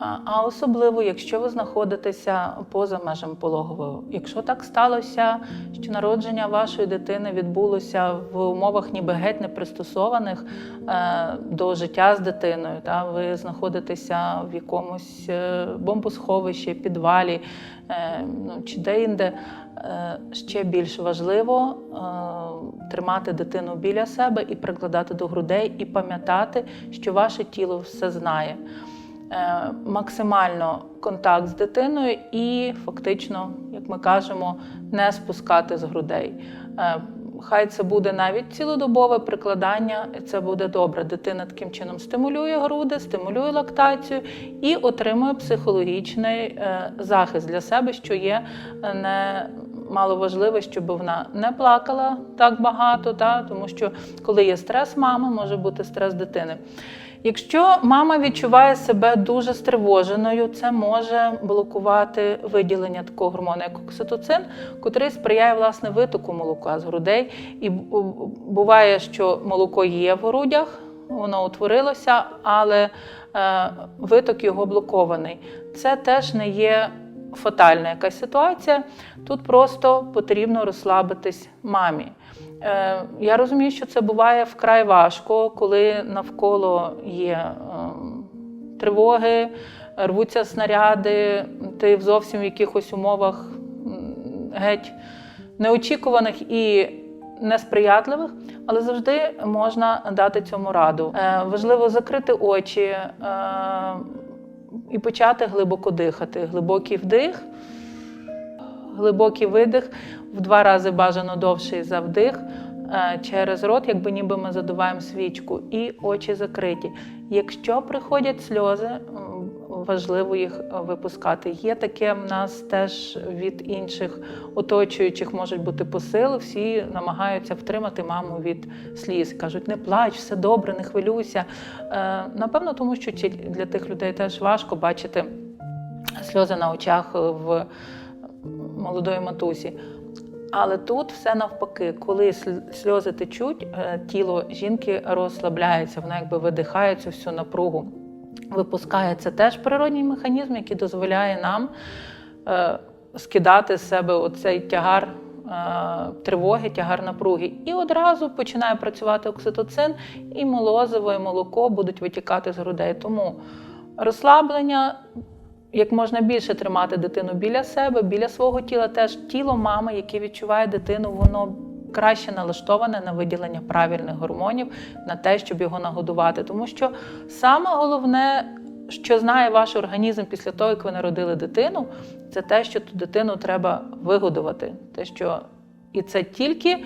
А особливо, якщо ви знаходитеся поза межами пологового. Якщо так сталося, що народження вашої дитини відбулося в умовах ніби геть не пристосованих е, до життя з дитиною, та ви знаходитеся в якомусь е, бомбосховищі, підвалі е, ну, чи де-інде, ще більш важливо тримати дитину біля себе і прикладати до грудей, і пам'ятати, що ваше тіло все знає максимально контакт з дитиною і фактично, як ми кажемо, не спускати з грудей. Е, Хай це буде навіть цілодобове прикладання, і це буде добре. Дитина таким чином стимулює груди, стимулює лактацію і отримує психологічний е, захист для себе, що є е, не мало важливо, щоб вона не плакала так багато, та, тому що коли є стрес мами, може бути стрес дитини. Якщо мама відчуває себе дуже стривоженою, це може блокувати виділення такого гормону, як окситоцин, котрий сприяє власне витоку молока з грудей. І буває, що молоко є в грудях, воно утворилося, але е, виток його блокований. Це теж не є фатальна якась ситуація. Тут просто потрібно розслабитись мамі. Е, Я розумію, що це буває вкрай важко, коли навколо є ем, тривоги, рвуться снаряди, ти зовсім в якихось умовах геть неочікуваних і несприятливих, але завжди можна дати цьому раду. Е, Важливо закрити очі е, і почати глибоко дихати. Глибокий вдих, глибокий видих, в два рази бажано довший за вдих. е, Через рот, якби ніби ми задуваємо свічку, і очі закриті. Якщо приходять сльози, важливо їх е, випускати. Є таке в нас теж від інших оточуючих можуть бути посили. Всі намагаються втримати маму від сліз. кажуть, не плач, все добре, не хвилюйся. Е, Напевно, тому що для тих людей теж важко бачити сльози на очах в молодої матусі. Але тут все навпаки, коли сльози течуть, е, тіло жінки розслабляється, вона якби видихає цю всю напругу, випускає. Це теж природній механізм, який дозволяє нам е, скидати з себе оцей тягар е, тривоги, тягар напруги. І одразу починає працювати окситоцин, і молозиво, і молоко будуть витікати з грудей. Тому розслаблення як можна більше тримати дитину біля себе, біля свого тіла. Теж тіло мами, яке відчуває дитину, воно краще налаштоване на виділення правильних гормонів, на те, щоб його нагодувати. Тому що саме головне, що знає ваш організм після того, як ви народили дитину, це те, що ту дитину треба вигодувати. Те, що і це тільки.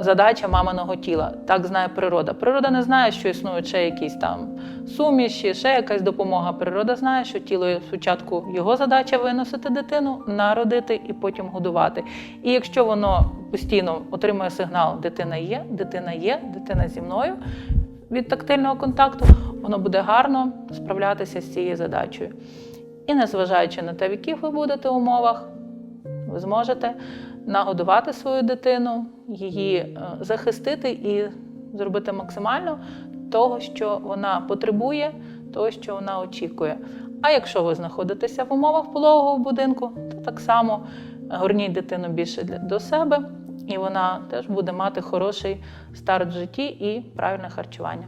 Задача маминого тіла, так знає природа. Природа не знає, що існують ще якісь там суміші, ще якась допомога. Природа знає, що тіло спочатку його задача виносити дитину, народити і потім годувати. І якщо воно постійно отримує сигнал, дитина є, дитина є, дитина зі мною від тактильного контакту, воно буде гарно справлятися з цією задачею. І незважаючи на те, в яких ви будете умовах, ви зможете нагодувати свою дитину, її е, захистити і зробити максимально того, що вона потребує, того, що вона очікує. А якщо ви знаходитеся в умовах пологового будинку, то так само горніть дитину більше до себе, і вона теж буде мати хороший старт в житті і правильне харчування.